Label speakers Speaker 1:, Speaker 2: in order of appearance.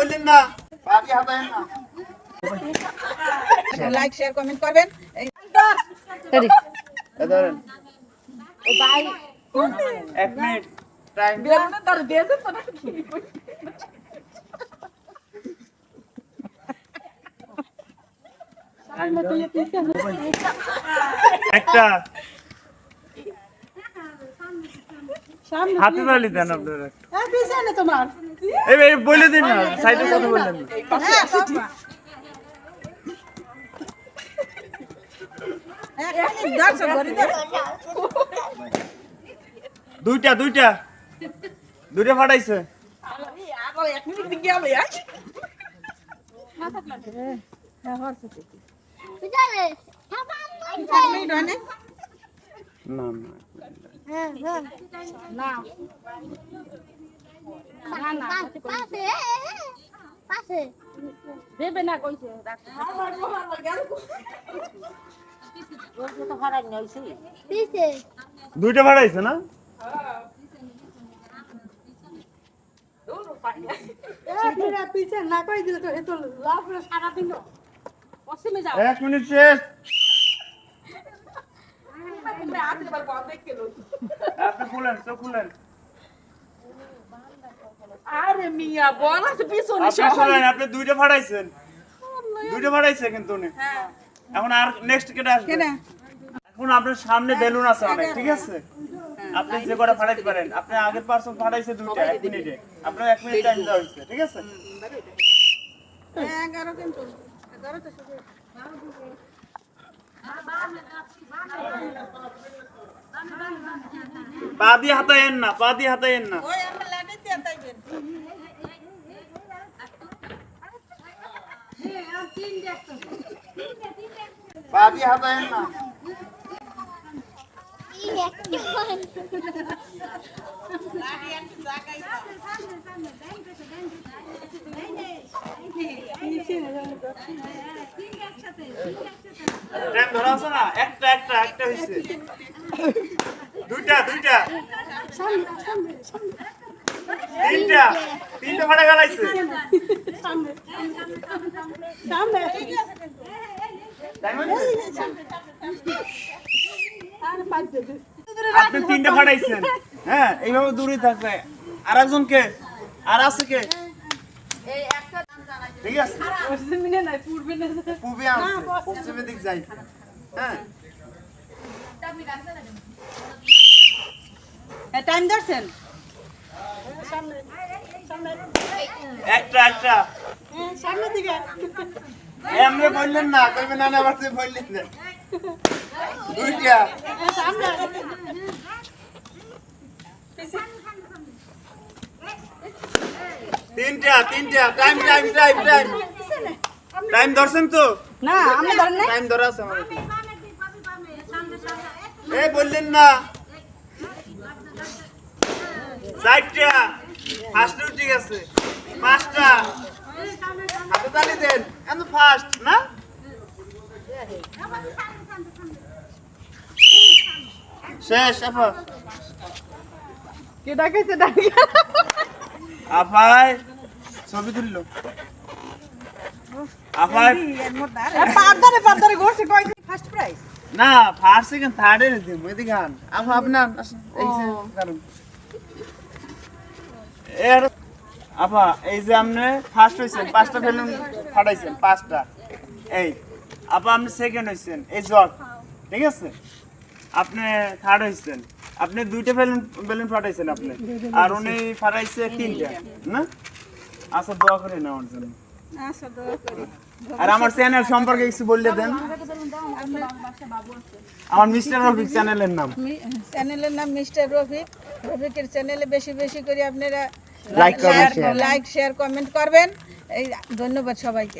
Speaker 1: বললেন না। বাদি হাতায় না।
Speaker 2: লাইক শেয়ার কমেন্ট করবেন।
Speaker 1: ধরেন। এক মিনিট। টাইম একটা হাতে তালি দেন আপনারা
Speaker 2: হ্যাঁ পিছনে তোমার।
Speaker 1: এই বলে দিন না সাইডে কথা বললেন।
Speaker 2: হ্যাঁ
Speaker 1: দুইটা দুইটা। দুইটা ফাটাইছে।
Speaker 2: হয় না
Speaker 1: না।
Speaker 3: দেবে না কইছে
Speaker 4: পিছে
Speaker 1: দুইটা ফাটাইছে না?
Speaker 2: পিছে না কই দিলে তো এত লাভ সারা দিন
Speaker 3: পশ্চিমে যাও
Speaker 1: এক মিনিট শেষ।
Speaker 2: আরে মিয়া বল আছে পিছনে
Speaker 1: আপনি শুনেন আপনি দুইটা ফাটাইছেন দুইটা ফাটাইছে কিন্তু উনি। এখন আর নেক্সট কেটে আসবে। এখন আপনার সামনে বেলুন আছে অনেক ঠিক আছে? আপনি যে কটা ফাটাইতে পারেন আপনি আগের পার্সন ফাটাইছে দুইটা এক মিনিটে। আপনার এক মিনিট টাইম দেওয়া হয়েছে ঠিক আছে?
Speaker 2: এগারো কিন্তু। এগারো তো শুধু।
Speaker 1: পা দিয়ে হাতায়েন না পা দিয়ে হাতায়েন না পা দিয়ে হাতায়েন না টাইম ধরা আছে না। একটা একটা একটা হইছে। দুইটা দুইটা। তিনটা। তিনটা ফাটা গেলাইছে আপনি তিনটা ফাটাইছেন। হ্যাঁ এইভাবে দূরে থাকবে। আর একজন কে আর আছে কে? ঠিক আছে? পূবে আছে পশ্চিমের দিক যাই। হ্যাঁ।
Speaker 2: টাইম ধরছেন?
Speaker 1: একটা একটা।
Speaker 2: সামনে দিকে।
Speaker 1: এমনি বললেন না কইবে না না আবার তুই বললেন না। দুইটা। তিনটা তিনটা time time time time time ধরছেন তো?
Speaker 2: না আমি ধরেন না
Speaker 1: টাইম ধরা আছে আমার এই বললেন না। চারটা। ফার্স্ট ঠিক আছে পাঁচটা। হাতে তালি দেন। এত ফার্স্ট না? শেষ আপা
Speaker 2: কে ডাকাইছে ডাকি।
Speaker 1: আপাই ছবি তুললো।
Speaker 2: ঘুরছে ফার্স্ট প্রাইজ
Speaker 1: না ফার্স্ট সেকেন্ড থার্ড এর দিন এদিকে গান আপা আপনার এই যে কারণ এর আপা এই যে আপনি ফার্স্ট হইছেন পাঁচটা বেলুন ফাটাইছেন পাঁচটা। এই আপা আপনি সেকেন্ড হইছেন এই জগ ঠিক আছে? আপনি থার্ড হইছেন। আপনি দুইটা বেলুন বেলুন ফাটাইছেন আপনি। আর উনি ফাটাইছে তিনটা না? আচ্ছা দোয়া করে নেওয়ার জন্য।
Speaker 2: আচ্ছা
Speaker 1: আর আমার চ্যানেল সম্পর্কে কিছু বললে দেন। আমার মিস্টার রফিক চ্যানেলের নাম।
Speaker 2: চ্যানেলের নাম মিস্টার রফিক। রফিকের চ্যানেলে বেশি বেশি করে আপনারা
Speaker 1: লাইক
Speaker 2: লাইক শেয়ার কমেন্ট করবেন। এই ধন্যবাদ সবাইকে।